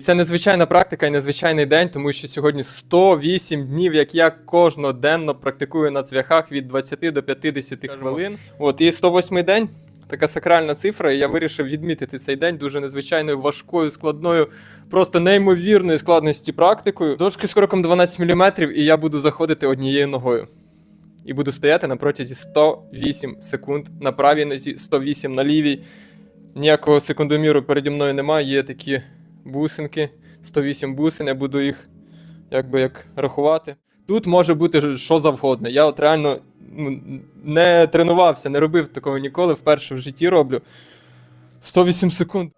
Це незвичайна практика і незвичайний день, тому що сьогодні 108 днів, як я кожноденно практикую на цвяхах від 20 до 50 хвилин. От і 108 день. Така сакральна цифра, і я вирішив відмітити цей день дуже незвичайною, важкою, складною, просто неймовірної складності практикою. Дошки з кроком 12 мм, і я буду заходити однією ногою. І буду стояти на протязі 108 секунд на правій нозі, 108 на лівій. Ніякого секундоміру переді мною немає, є такі бусинки, 108 бусин, я буду їх якби як рахувати. Тут може бути що завгодно. Я от реально ну, не тренувався, не робив такого ніколи, вперше в житті роблю. 108 секунд.